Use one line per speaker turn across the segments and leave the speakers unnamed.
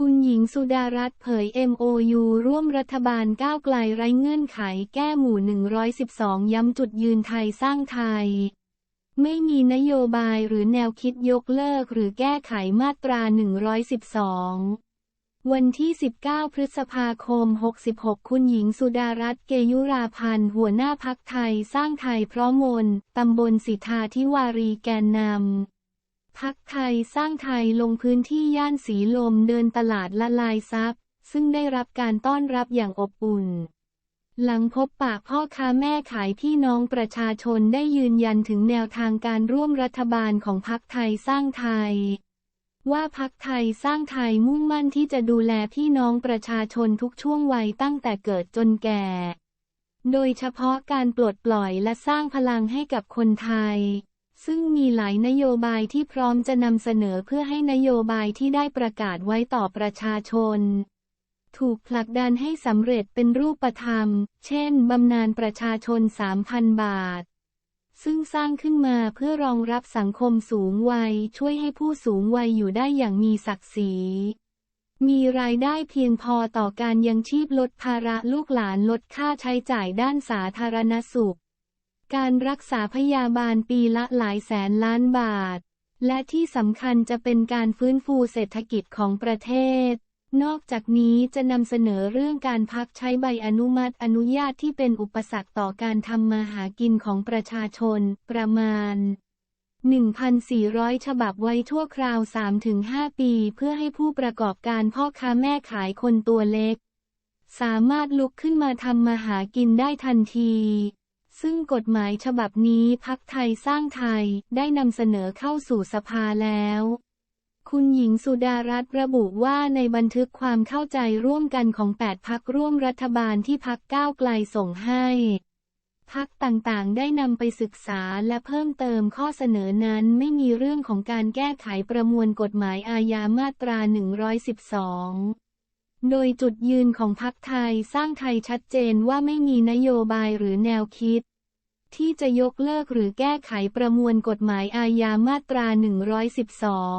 คุณหญิงสุดารัตน์เผย MOU ร่วมรัฐบาลก้าวไกลไร้เงื่อนไขแก้หมู่ 112 ย้ำจุดยืนไทยสร้างไทย ไม่มีนโยบายหรือแนวคิดยกเลิกหรือแก้ไขมาตรา 112 วันที่ 19 พฤษภาคม 66 คุณหญิงสุดารัตน์เกยุราพันธ์หัวหน้าพักไทยสร้างไทยพร้อมมนตำบลสิทธาธิวารีแกนนำ พักไทยสร้างไทยลงพื้นที่ย่านสีลมเดินตลาดละลายซับซึ่งได้รับการต้อนรับอย่างอบอุ่น หลังพบปากพ่อค้าแม่ขายพี่น้องประชาชนได้ยืนยันถึงแนวทางการร่วมรัฐบาลของพักไทยสร้างไทย ว่าพักไทยสร้างไทยมุ่งมั่นที่จะดูแลพี่น้องประชาชนทุกช่วงวัยตั้งแต่เกิดจนแก่ โดยเฉพาะการปลดปล่อยและสร้างพลังให้กับคนไทย ซึ่งมีหลายนโยบายที่พร้อมจะนำเสนอเพื่อให้นโยบายที่ได้ประกาศไว้ต่อประชาชน ถูกผลักดันให้สำเร็จเป็นรูปธรรม เช่นบำนาญประชาชน 3,000 บาท ซึ่งสร้างขึ้นมาเพื่อรองรับสังคมสูงวัย ช่วยให้ผู้สูงวัยอยู่ได้อย่างมีศักดิ์ศรีมีรายได้เพียงพอต่อการยังชีพลดภาระลูกหลานลดค่าใช้จ่ายด้านสาธารณสุข การรักษาพยาบาลปีละหลายแสนล้านบาท และที่สำคัญจะเป็นการฟื้นฟูเศรษฐกิจของประเทศ นอกจากนี้จะนำเสนอเรื่องการพักใช้ใบอนุมัติอนุญาตที่เป็นอุปสรรคต่อการทำมาหากินของประชาชน ประมาณ 1,400 ฉบับไว้ชั่วคราว 3-5 ปี เพื่อให้ผู้ประกอบการพ่อค้าแม่ขายคนตัวเล็ก สามารถลุกขึ้นมาทำมาหากินได้ทันที ซึ่งกฎหมายฉบับนี้พักไทยสร้างไทยได้นำเสนอเข้าสู่สภาแล้ว คุณหญิงสุดารัตน์ระบุว่าในบันทึกความเข้าใจร่วมกันของ 8 พักร่วมรัฐบาลที่พักก้าวไกลส่งให้พักต่างๆ ได้นำไปศึกษาและเพิ่มเติมข้อเสนอนั้นไม่มีเรื่องของการแก้ไขประมวลกฎหมายอาญามาตรา 112 โดยจุดยืนของพักไทยสร้างไทยชัดเจนว่าไม่มีนโยบายหรือแนวคิด ที่จะยกเลิกหรือแก้ไขประมวลกฎหมายอาญามาตรา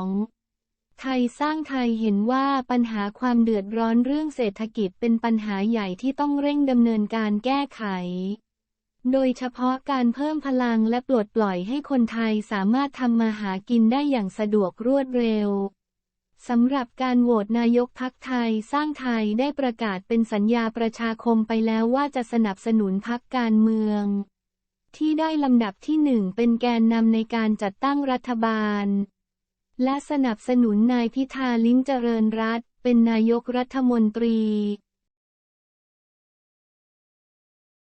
112 ไทยสร้างไทยเห็นว่าปัญหาความเดือดร้อนเรื่องเศรษฐกิจเป็นปัญหาใหญ่ที่ต้องเร่งดำเนินการแก้ไข โดยเฉพาะการเพิ่มพลังและปลดปล่อยให้คนไทยสามารถทำมาหากินได้อย่างสะดวกรวดเร็ว สำหรับการโหวตนายกพักไทยสร้างไทยได้ประกาศเป็นสัญญาประชาคมไปแล้วว่าจะสนับสนุนพักการเมือง ที่ได้ลำดับที่หนึ่งเป็นแกนนำในการจัดตั้งรัฐบาล และสนับสนุนนายพิธาลิ้มเจริญรัตเป็นนายกรัฐมนตรี